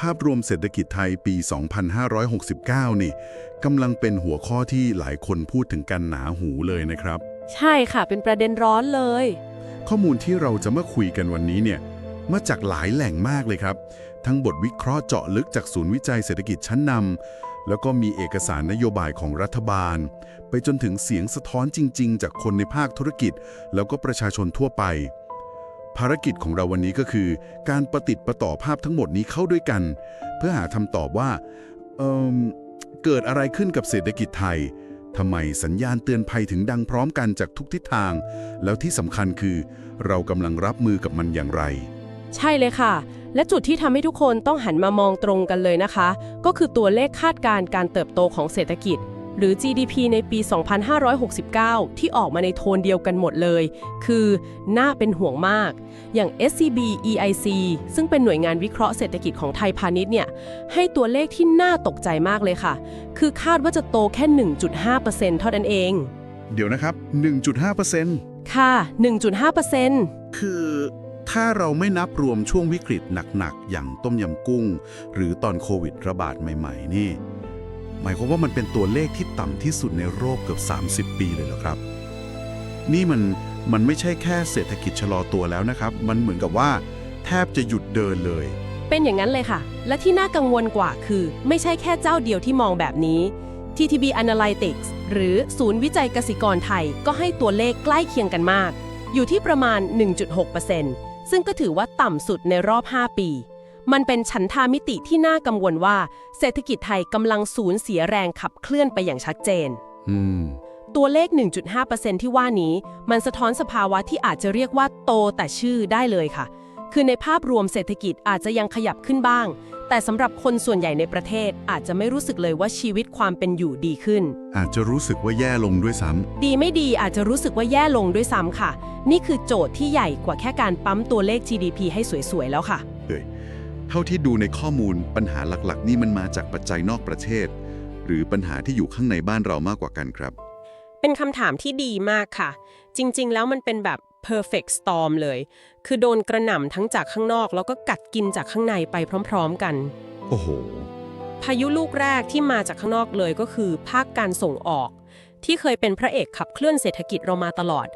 ภาพรวมเศรษฐกิจไทยปี 2569 นี่กำลังเป็นหัวข้อที่หลายคนพูดถึงกันหนาหูเลยนะครับ ใช่ค่ะ เป็นประเด็นร้อนเลย ข้อมูลที่เราจะมาคุยกันวันนี้เนี่ยมาจากหลายแหล่งมากเลยครับ ทั้งบทวิเคราะห์เจาะลึกจากศูนย์วิจัยเศรษฐกิจชั้นนำแล้วก็มีเอกสารนโยบายของรัฐบาล ไปจนถึงเสียงสะท้อนจริง ๆ จากคนในภาคธุรกิจ แล้วก็ประชาชนทั่วไป ภารกิจของเราวันนี้ก็คือ การประติดประต่อภาพทั้งหมดนี้เข้าด้วยกัน เพื่อหาคำตอบว่าเเกิดอะไรขึ้นกับเศรษฐกิจไทยทำไมสัญญาณเตือนภัยถึงดังพร้อมกันจากทุกทิศทาง แล้วที่สำคัญคือ เรากำลังรับมือกับมันอย่างไร ใช่เลยค่ะ และจุดที่ทำให้ทุกคนต้องหันมามองตรงกันเลยนะคะ ก็คือตัวเลขคาดการณ์การเติบโตของเศรษฐกิจ หรือ GDP ในปี 2569 ที่ออกมาในโทนเดียวกันหมดเลย คือน่าเป็นห่วงมาก อย่าง SCB EIC ซึ่งเป็นหน่วยงานวิเคราะห์เศรษฐกิจของไทยพาณิชย์เนี่ย ให้ตัวเลขที่น่าตกใจมากเลยค่ะ คือคาดว่าจะโตแค่ 1.5%เท่านั้นเอง เดี๋ยวนะครับ 1.5%ค่ะ 1.5%คือถ้าเราไม่นับรวมช่วงวิกฤตหนักๆ อย่างต้มยำกุ้ง หรือตอนโควิดระบาดใหม่ ๆ นี่ หมายความว่ามันเป็นตัวเลขที่ต่ำที่สุดในโลกเกือบ 30 ปีเลยเหรอครับ นี่มันมันไม่ใช่แค่เศรษฐกิจชะลอตัวแล้วนะครับ มันเหมือนกับว่า แทบจะหยุดเดินเลย เป็นอย่างนั้นเลยค่ะ และที่น่ากังวลกว่าคือ ไม่ใช่แค่เจ้าเดียวที่มองแบบนี้ TTB Analytics หรือศูนย์วิจัยกสิกรไทยก็ให้ตัวเลขใกล้เคียงกันมาก อยู่ที่ประมาณ 1.6%ซึ่งก็ถือว่าต่ำสุดในรอบ 5 ปี มันเป็นฉันทามิติที่น่ากังวลว่า เศรษฐกิจไทยกำลังสูญเสียแรงขับเคลื่อนไปอย่างชัดเจน อืม ตัวเลข 1.5%ที่ว่านี้ มันสะท้อนสภาวะที่อาจจะเรียกว่าโตแต่ชื่อได้เลยค่ะ คือในภาพรวมเศรษฐกิจอาจจะยังขยับขึ้นบ้าง แต่สำหรับคนส่วนใหญ่ในประเทศอาจจะไม่รู้สึกเลยว่าชีวิตความเป็นอยู่ดีขึ้น อาจจะรู้สึกว่าแย่ลงด้วยซ้ดีไม่ดีอาจจะรู้สึกว่าแย่ลงด้วยซ้ำค่ะ นี่คือโจทย์ที่ใหญ่กว่าแค่การปั๊มตัวเลข GDP ให้สวยๆแล้วค่ะำ เฮ้ยเท่าที่ดูในข้อมูลปัญหาหลักๆ นี่มันมาจากปัจจัยนอกประเทศ หรือปัญหาที่อยู่ข้างในบ้านเรามากกว่ากันครับ เป็นคำถามที่ดีมากค่ะ จริง ๆ แล้วมันเป็นแบบ perfect storm เลย คือโดนกระหน่ำทั้งจากข้างนอก แล้วก็กัดกินจากข้างในไปพร้อม ๆ กัน โอ้โห พายุลูกแรกที่มาจากข้างนอกเลยก็คือ ภาคการส่งออก ที่เคยเป็นพระเอกขับเคลื่อนเศรษฐกิจเรามาตลอด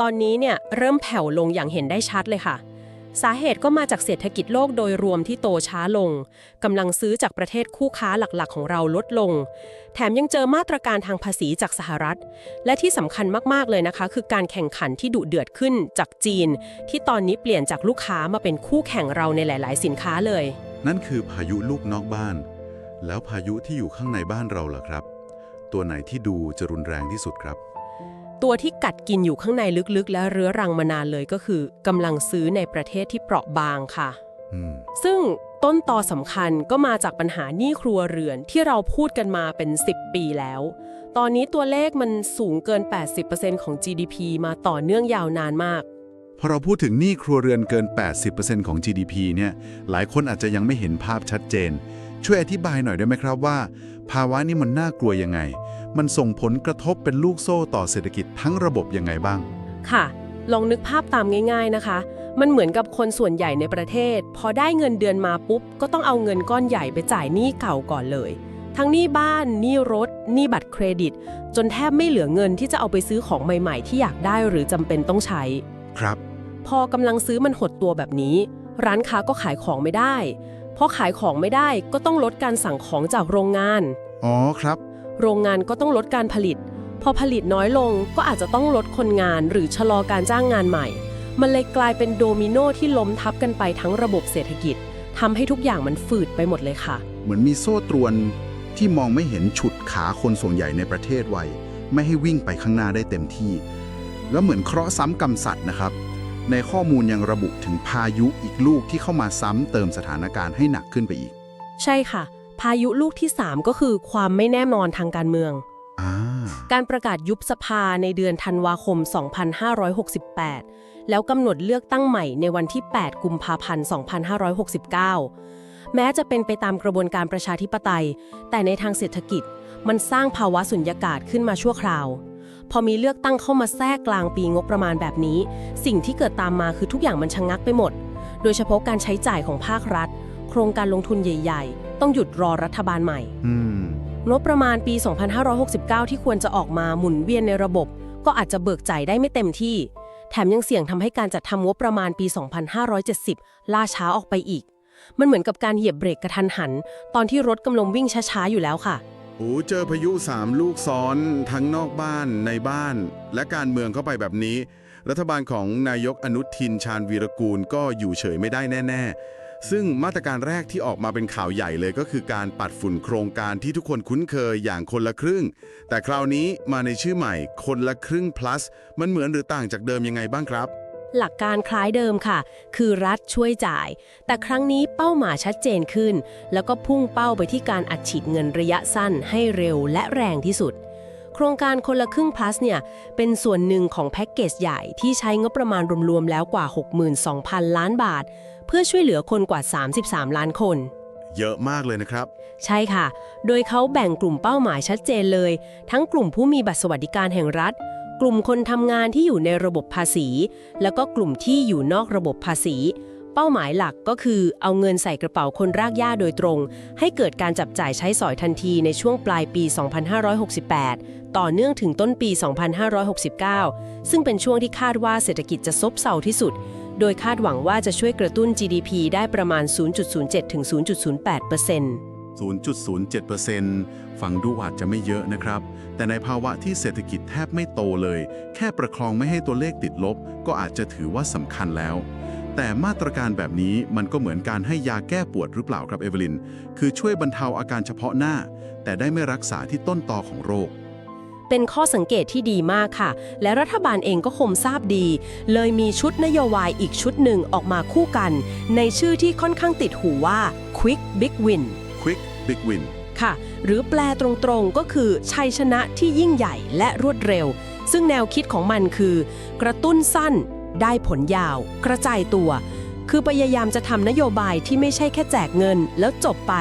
ตอนนี้เนี่ยเริ่มแผ่วลงอย่างเห็นได้ชัดเลยค่ะ สาเหตุก็มาจากเศรษฐกิจโลกโดยรวมที่โตช้าลงกำลังซื้อจากประเทศคู่ค้าหลักๆ ของเราลดลง แถมยังเจอมาตรการทางภาษีจากสหรัฐ และที่สำคัญมากๆเลยนะคะ คือการแข่งขันที่ดุเดือดขึ้นจากจีน ที่ตอนนี้เปลี่ยนจากลูกค้ามาเป็นคู่แข่งเราในหลาย ๆ สินค้าเลย นั่นคือพายุลูกนอกบ้าน แล้วพายุที่อยู่ข้างในบ้านเราล่ะครับ ตัวไหนที่ดูจะรุนแรงที่สุดครับ ตัวที่กัดกินอยู่ข้างในลึกๆ และเรื้อรังมานานเลยก็คือกำลังซื้อในประเทศที่เปราะบางค่ะ อืม ซึ่งต้นตอสำคัญก็มาจากปัญหาหนี้ครัวเรือนที่เราพูดกันมาเป็น 10 ปีแล้ว ตอนนี้ตัวเลขมันสูงเกิน 80%ของ GDP มาต่อเนื่องยาวนานมาก พอเราพูดถึงหนี้ครัวเรือนเกิน 80%ของ GDP เนี่ย หลายคนอาจจะยังไม่เห็นภาพชัดเจน ช่วยอธิบายหน่อยได้ไหมครับว่า ภาวะนี้มันน่ากลัวยังไง มันส่งผลกระทบเป็นลูกโซ่ต่อเศรษฐกิจทั้งระบบยังไงบ้าง ค่ะ ลองนึกภาพตามง่าย ๆนะคะ มันเหมือนกับคนส่วนใหญ่ในประเทศ พอได้เงินเดือนมาปุ๊บ ก็ต้องเอาเงินก้อนใหญ่ไปจ่ายหนี้เก่าก่อนเลย ทั้งหนี้บ้านหนี้รถหนี้บัตรเครดิต จนแทบไม่เหลือเงินที่จะเอาไปซื้อของใหม่ๆ ที่อยากได้หรือจำเป็นต้องใช้ ครับ พอกำลังซื้อมันหดตัวแบบนี้ ร้านค้าก็ขายของไม่ได้พอขายของไม่ได้ก็ต้องลดการสั่งของจากโรงงาน อ๋อครับ โรงงานก็ต้องลดการผลิต พอผลิตน้อยลงก็อาจจะต้องลดคนงานหรือชะลอการจ้างงานใหม่ มันเลยกลายเป็นโดมิโนที่ล้มทับกันไปทั้งระบบเศรษฐกิจทำให้ทุกอย่างมันฝืดไปหมดเลยค่ะ เหมือนมีโซ่ตรวนที่มองไม่เห็นฉุดขาคนส่วนใหญ่ในประเทศไว้ ไม่ให้วิ่งไปข้างหน้าได้เต็มที่ แล้วเหมือนเคราะห์ซ้ำกรรมสัตว์นะครับ ในข้อมูลยังระบุถึงพายุอีกลูกที่เข้ามาซ้ำเติมสถานการณ์ให้หนักขึ้นไปอีก ใช่ค่ะ พายุลูกที่ 3 ก็คือความไม่แน่นอนทางการเมืองอ่าการประกาศยุบสภาในเดือนธันวาคม 2568 แล้วกำหนดเลือกตั้งใหม่ในวันที่ 8 กุมภาพันธ์ 2569 แม้จะเป็นไปตามกระบวนการประชาธิปไตย แต่ในทางเศรษฐกิจ มันสร้างภาวะสุญญากาศขึ้นมาชั่วคราว พอมีเลือกตั้งเข้ามาแทรกกลางปีงบประมาณแบบนี้ สิ่งที่เกิดตามมาคือทุกอย่างมันชะงงักไปหมด โดยเฉพาะการใช้จ่ายของภาครัฐ โครงการลงทุนใหญ่ ๆ ต้องหยุดรอรัฐบาลใหม่ อืม งบประมาณปี 2569 ที่ควรจะออกมาหมุนเวียนในระบบ ก็อาจจะเบิกจ่ายได้ไม่เต็มที่ แถมยังเสี่ยงทำให้การจัดทำงบประมาณปี 2570 ล่าช้าออกไปอีก มันเหมือนกับการเหยียบเบรกกระทันหัน ตอนที่รถกำลังวิ่งช้าๆ อยู่แล้วค่ะ โอ้เจอพายุสามลูกซ้อน ทั้งนอกบ้านในบ้าน และการเมืองเข้าไปแบบนี้ รัฐบาลของนายกอนุทินชาญวีรกูลก็อยู่เฉยไม่ได้แน่ๆ ซึ่งมาตรการแรกที่ออกมาเป็นข่าวใหญ่เลยก็คือการปัดฝุ่นโครงการที่ทุกคนคุ้นเคยอย่างคนละครึ่ง แต่คราวนี้มาในชื่อใหม่คนละครึ่ง plus มันเหมือนหรือต่างจากเดิมยังไงบ้างครับ หลักการคล้ายเดิมค่ะ คือรัฐช่วยจ่าย แต่ครั้งนี้เป้าหมายชัดเจนขึ้น แล้วก็พุ่งเป้าไปที่การอัดฉีดเงินระยะสั้นให้เร็วและแรงที่สุด โครงการคนละครึ่ง plus เนี่ย เป็นส่วนหนึ่งของแพ็กเกจใหญ่ที่ใช้งบประมาณรวมๆแล้วกว่า 62,000 ล้านบาท เพื่อช่วยเหลือคนกว่า 33 ล้านคน เยอะมากเลยนะครับ ใช่ค่ะ โดยเขาแบ่งกลุ่มเป้าหมายชัดเจนเลย ทั้งกลุ่มผู้มีบัตรสวัสดิการแห่งรัฐ กลุ่มคนทำงานที่อยู่ในระบบภาษี แล้วก็กลุ่มที่อยู่นอกระบบภาษี เป้าหมายหลักก็คือเอาเงินใส่กระเป๋าคนรากหญ้าโดยตรง ให้เกิดการจับจ่ายใช้สอยทันทีในช่วงปลายปี 2568 ต่อเนื่องถึงต้นปี 2569 ซึ่งเป็นช่วงที่คาดว่าเศรษฐกิจจะซบเซาที่สุด โดยคาดหวังว่าจะช่วยกระตุ้น GDP ได้ประมาณ 0.07 ถึง 0.08%เปอร์เซ็นต์ 0.07%ฟังดูอาจจะไม่เยอะนะครับ แต่ในภาวะที่เศรษฐกิจแทบไม่โตเลย แค่ประคองไม่ให้ตัวเลขติดลบ ก็อาจจะถือว่าสำคัญแล้ว แต่มาตรการแบบนี้มันก็เหมือนการให้ยาแก้ปวดหรือเปล่าครับเอเวลิน คือช่วยบรรเทาอาการเฉพาะหน้า แต่ได้ไม่รักษาที่ต้นตอของโรค เป็นข้อสังเกตที่ดีมากค่ะ และรัฐบาลเองก็คงทราบดี เลยมีชุดนโยบายอีกชุดหนึ่งออกมาคู่กัน ในชื่อที่ค่อนข้างติดหูว่า Quick Big Win Quick Big Win ค่ะ หรือแปลตรงๆก็คือชัยชนะที่ยิ่งใหญ่และรวดเร็ว ซึ่งแนวคิดของมันคือ กระตุ้นสั้น ได้ผลยาว กระจายตัว คือพยายามจะทำนโยบายที่ไม่ใช่แค่แจกเงินแล้วจบไป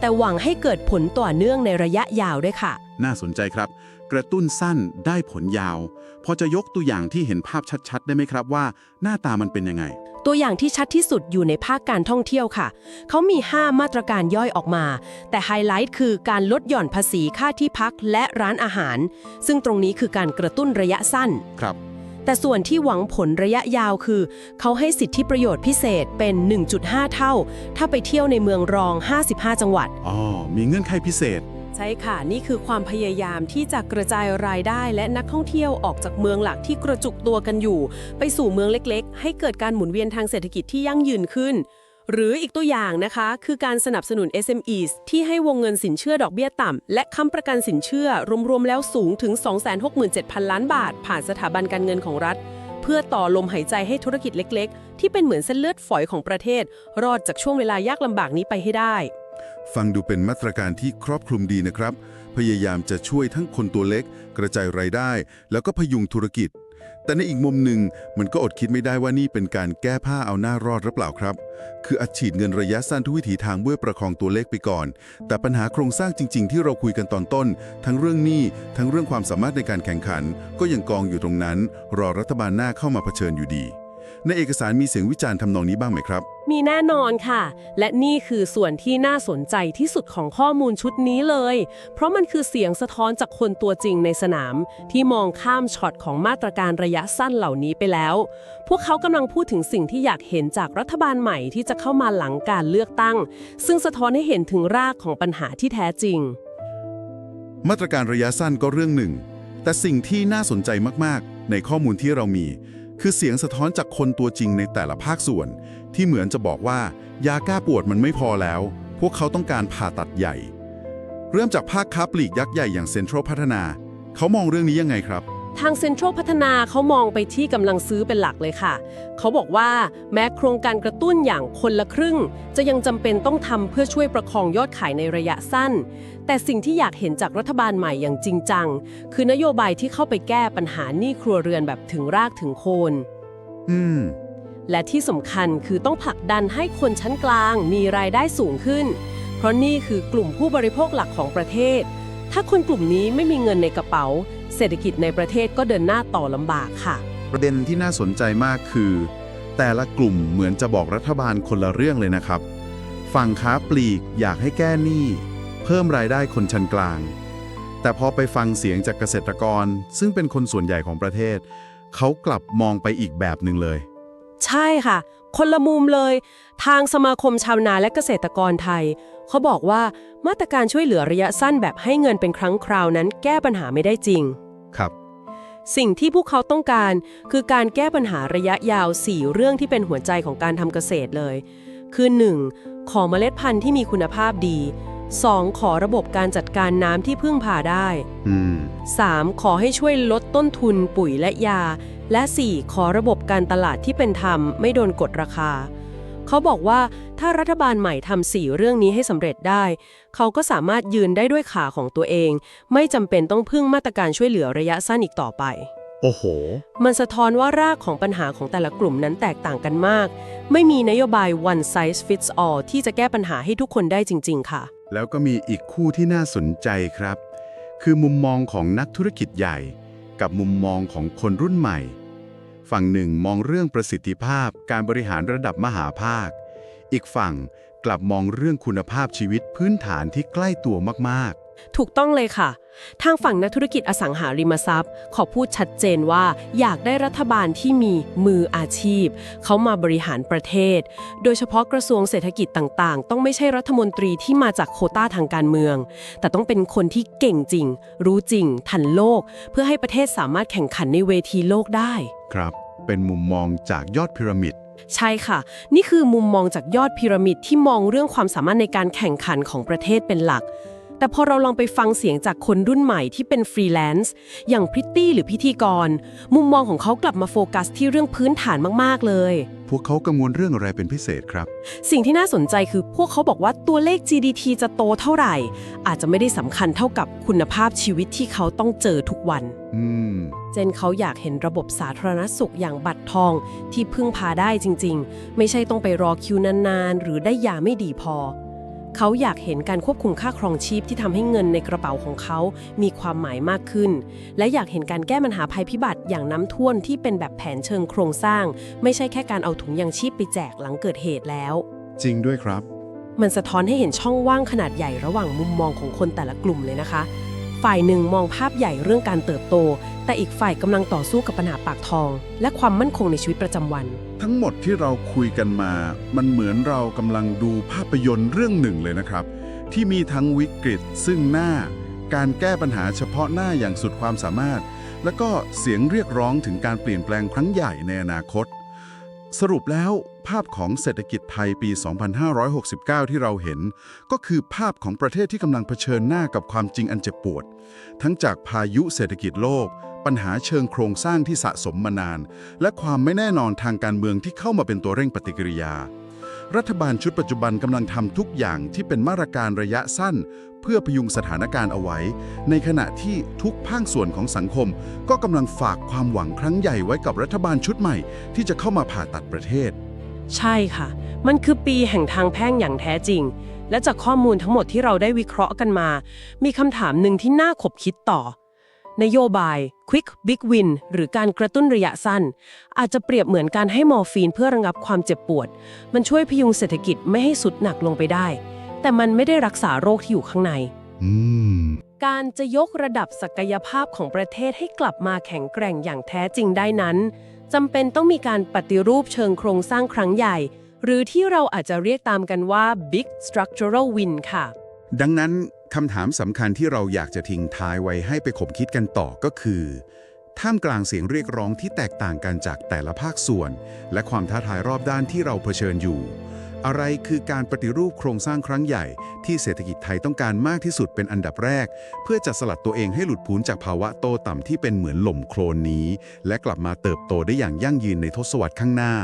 แต่หวังให้เกิดผลต่อเนื่องในระยะยาวด้วยค่ะ น่าสนใจครับ กระตุ้นสั้นได้ผลยาว พอจะยกตัวอย่างที่เห็นภาพชัดๆ ได้ไหมครับว่า หน้าตามันเป็นยังไง ตัวอย่างที่ชัดที่สุดอยู่ในภาคการท่องเที่ยวค่ะ เขามี 5 มาตรการย่อยออกมา แต่ไฮไลท์คือการลดหย่อนภาษีค่าที่พักและร้านอาหาร ซึ่งตรงนี้คือการกระตุ้นระยะสั้น ครับ แต่ส่วนที่หวังผลระยะยาวคือ เขาให้สิทธิประโยชน์พิเศษเป็น 1.5 เท่า ถ้าไปเที่ยวในเมืองรอง 55 จังหวัด อ๋อ มีเงื่อนไขพิเศษ ใช่ค่ะ นี่คือความพยายามที่จะกระจายรายได้และนักท่องเที่ยวออกจากเมืองหลักที่กระจุกตัวกันอยู่ ไปสู่เมืองเล็กๆ ให้เกิดการหมุนเวียนทางเศรษฐกิจที่ยั่งยืนขึ้น หรืออีกตัวอย่างนะคะ คือการสนับสนุน SMEs ที่ให้วงเงินสินเชื่อดอกเบี้ยต่ำ และค้ำประกันสินเชื่อ รวมๆ แล้วสูงถึง 267,000 ล้านบาท ผ่านสถาบันการเงินของรัฐ เพื่อต่อลมหายใจให้ธุรกิจเล็กๆ ที่เป็นเหมือนเส้นเลือดฝอยของประเทศ รอดจากช่วงเวลายากลำบากนี้ไปให้ได้ ฟังดูเป็นมาตรการที่ครอบคลุมดีนะครับ พยายามจะช่วยทั้งคนตัวเล็ก กระจายรายได้ แล้วก็พยุงธุรกิจ แต่ในอีกมุมหนึ่งมันก็อดคิดไม่ได้ว่านี่เป็นการแก้ผ้าเอาหน้ารอดหรือเปล่าครับ คืออัดฉีดเงินระยะสั้นทุกวิถีทางเพื่อประคองตัวเลขไปก่อน แต่ปัญหาโครงสร้างจริง ๆ ที่เราคุยกันตอนต้น ทั้งเรื่องหนี้ทั้งเรื่องความสามารถในการแข่งขัน ก็ยังกองอยู่ตรงนั้น รอรัฐบาลหน้าเข้ามาเผชิญอยู่ดี ในเอกสารมีเสียงวิจารณ์ทำนองนี้บ้างไหมครับ มีแน่นอนค่ะ และนี่คือส่วนที่น่าสนใจที่สุดของข้อมูลชุดนี้เลย เพราะมันคือเสียงสะท้อนจากคนตัวจริงในสนาม ที่มองข้ามช็อตของมาตรการระยะสั้นเหล่านี้ไปแล้ว พวกเขากำลังพูดถึงสิ่งที่อยากเห็นจากรัฐบาลใหม่ที่จะเข้ามาหลังการเลือกตั้ง ซึ่งสะท้อนให้เห็นถึงรากของปัญหาที่แท้จริง มาตรการระยะสั้นก็เรื่องหนึ่ง แต่สิ่งที่น่าสนใจมากๆ ในข้อมูลที่เรามี คือเสียงสะท้อนจากคนตัวจริงในแต่ละภาคส่วน ที่เหมือนจะบอกว่ายาแก้ปวดมันไม่พอแล้ว พวกเขาต้องการผ่าตัดใหญ่ เริ่มจากภาคค้าปลีกยักษ์ใหญ่อย่างเซ็นทรัลพัฒนา เขามองเรื่องนี้ยังไงครับ ทางเซ็นทรัลพัฒนาเขามองไปที่กำลังซื้อเป็นหลักเลยค่ะ เขาบอกว่าแม้โครงการกระตุ้นอย่างคนละครึ่ง จะยังจำเป็นต้องทำเพื่อช่วยประคองยอดขายในระยะสั้น แต่สิ่งที่อยากเห็นจากรัฐบาลใหม่อย่างจริงจัง คือนโยบายที่เข้าไปแก้ปัญหาหนี้ครัวเรือนแบบถึงรากถึงโคน อืม และที่สำคัญคือต้องผลักดันให้คนชั้นกลางมีรายได้สูงขึ้น เพราะนี่คือกลุ่มผู้บริโภคหลักของประเทศ ถ้าคนกลุ่มนี้ไม่มีเงินในกระเป๋า เศรษฐกิจในประเทศก็เดินหน้าต่อลำบากค่ะ ประเด็นที่น่าสนใจมากคือ แต่ละกลุ่มเหมือนจะบอกรัฐบาลคนละเรื่องเลยนะครับฝฝั่งค้าปลีกอยากให้แก้หนี้ เพิ่มรายได้คนชั้นกลาง แต่พอไปฟังเสียงจากเกษตรกร ซึ่งเป็นคนส่วนใหญ่ของประเทศ เขากลับมองไปอีกแบบหนึ่งเลย ใช่ค่ะ คนละมุมเลย ทางสมาคมชาวนาและเกษตรกรไทย เขาบอกว่ามาตรการช่วยเหลือระยะสั้นแบบให้เงินเป็นครั้งคราวนั้นแก้ปัญหาไม่ได้จริง ครับ สิ่งที่พวกเขาต้องการคือการแก้ปัญหาระยะยาว 4 เรื่องที่เป็นหัวใจของการทำเกษตรเลย คือ 1. ขอเมล็ดพันธุ์ที่มีคุณภาพดี 2. ขอระบบการจัดการน้ำที่พึ่งพาได้ อืม 3. ขอให้ช่วยลดต้นทุนปุ๋ยและยา และ 4. ขอระบบการตลาดที่เป็นธรรม ไม่โดนกดราคา เขาบอกว่าถ้ารัฐบาลใหม่ทำสี่เรื่องนี้ให้สำเร็จได้ เขาก็สามารถยืนได้ด้วยขาของตัวเอง ไม่จำเป็นต้องพึ่งมาตรการช่วยเหลือระยะสั้นอีกต่อไป โอ้โห มันสะท้อนว่ารากของปัญหาของแต่ละกลุ่มนั้นแตกต่างกันมาก ไม่มีนโยบาย one size fits all ที่จะแก้ปัญหาให้ทุกคนได้จริง ๆ ค่ะ แล้วก็มีอีกคู่ที่น่าสนใจครับ คือมุมมองของนักธุรกิจใหญ่ กับมุมมองของคนรุ่นใหม่ ฝั่งหนึ่งมองเรื่องประสิทธิภาพการบริหารระดับมหาภาค อีกฝั่งกลับมองเรื่องคุณภาพชีวิตพื้นฐานที่ใกล้ตัวมาก ถูกต้องเลยค่ะ ทางฝั่งนักธุรกิจอสังหาริมทรัพย์ ขอพูดชัดเจนว่าอยากได้รัฐบาลที่มีมืออาชีพ เขามาบริหารประเทศ โดยเฉพาะกระทรวงเศรษฐกิจต่างๆ ต้องไม่ใช่รัฐมนตรีที่มาจากโควต้าทางการเมือง แต่ต้องเป็นคนที่เก่งจริง รู้จริง ทันโลก เพื่อให้ประเทศสามารถแข่งขันในเวทีโลกได้ๆครับ เป็นมุมมองจากยอดพีระมิดใช่ค่ะ นี่คือมุมมองจากยอดพีระมิดที่มองเรื่องความสามารถในการแข่งขันของประเทศเป็นหลัก แต่พอเราลองไปฟังเสียงจากคนรุ่นใหม่ที่เป็นฟรีแลนซ์อย่างพริตตี้หรือพิธีกร มุมมองของเขากลับมาโฟกัสที่เรื่องพื้นฐานมากๆเลย พวกเขากังวลเรื่องอะไรเป็นพิเศษครับ สิ่งที่น่าสนใจคือพวกเขาบอกว่าตัวเลข GDP จะโตเท่าไหร่ อาจจะไม่ได้สำคัญเท่ากับคุณภาพชีวิตที่เขาต้องเจอทุกวัน อืม เจนเขาอยากเห็นระบบสาธารณสุขอย่างบัตรทองที่พึ่งพาได้จริง ๆ ไม่ใช่ต้องไปรอคิวนานๆ หรือได้ยาไม่ดีพอ เขาอยากเห็นการควบคุมค่าครองชีพที่ทำให้เงินในกระเป๋าของเขา มีความหมายมากขึ้น และอยากเห็นการแก้ปัญหาภัยพิบัติอย่างน้ำท่วมที่เป็นแบบแผนเชิงโครงสร้าง ไม่ใช่แค่การเอาถุงยางชีพไปแจกหลังเกิดเหตุแล้ว จริงด้วยครับ มันสะท้อนให้เห็นช่องว่างขนาดใหญ่ระหว่างมุมมองของคนแต่ละกลุ่มเลยนะคะ ฝ่ายหนึ่งมองภาพใหญ่เรื่องการเติบโต แต่อีกฝ่ายกำลังต่อสู้กับปัญหาปากทอง และความมั่นคงในชีวิตประจำวัน ทั้งหมดที่เราคุยกันมา มันเหมือนเรากำลังดูภาพยนตร์เรื่องหนึ่งเลยนะครับ ที่มีทั้งวิกฤตซึ่งหน้า การแก้ปัญหาเฉพาะหน้าอย่างสุดความสามารถ แล้วก็เสียงเรียกร้องถึงการเปลี่ยนแปลงครั้งใหญ่ในอนาคต สรุปแล้วภาพของเศรษฐกิจไทยปี 2569 ที่เราเห็น ก็คือภาพของประเทศที่กำลังเผชิญหน้ากับความจริงอันเจ็บปวด ทั้งจากพายุเศรษฐกิจโลก ปัญหาเชิงโครงสร้างที่สะสมมานาน และความไม่แน่นอนทางการเมืองที่เข้ามาเป็นตัวเร่งปฏิกิริยา รัฐบาลชุดปัจจุบันกำลังทำทุกอย่างที่เป็นมาตรการระยะสั้น เพื่อพยุงสถานการณ์เอาไว้ ในขณะที่ทุกภาคส่วนของสังคม ก็กำลังฝากความหวังครั้งใหญ่ไว้กับรัฐบาลชุดใหม่ ที่จะเข้ามาผ่าตัดประเทศ ใช่ค่ะ มันคือปีแห่งทางแพ่งอย่างแท้จริง และจากข้อมูลทั้งหมดที่เราได้วิเคราะห์กันมา มีคำถามหนึ่งที่น่าขบคิดต่อ นโยบาย Quick Big Win หรือการกระตุ้นระยะสั้น อาจจะเปรียบเหมือนการให้มอร์ฟีนเพื่อระงับความเจ็บปวด มันช่วยพยุงเศรษฐกิจไม่ให้สุดหนักลงไปได้ แต่มันไม่ได้รักษาโรคที่อยู่ข้างในอืมการจะยกระดับศักยภาพของประเทศให้กลับมาแข็งแกร่งอย่างแท้จริงได้นั้นจำเป็นต้องมีการปฏิรูปเชิงโครงสร้างครั้งใหญ่ หรือที่เราอาจจะเรียกตามกันว่า Big Structural Win ค่ะ ดังนั้น คำถามสำคัญที่เราอยากจะทิ้งท้ายไว้ให้ไปขบคิดกันต่อก็คือ ท่ามกลางเสียงเรียกร้องที่แตกต่างกันจากแต่ละภาคส่วน และความท้าทายรอบด้านที่เราเผชิญอยู่ อะไรคือการปฏิรูปโครงสร้างครั้งใหญ่ ที่เศรษฐกิจไทยต้องการมากที่สุดเป็นอันดับแรก เพื่อจะสลัดตัวเองให้หลุดพ้นจากภาวะโตต่ำที่เป็นเหมือนหล่มโคลนนี้ และกลับมาเติบโตได้อย่างยั่งยืนในทศวรรษข้างหน้า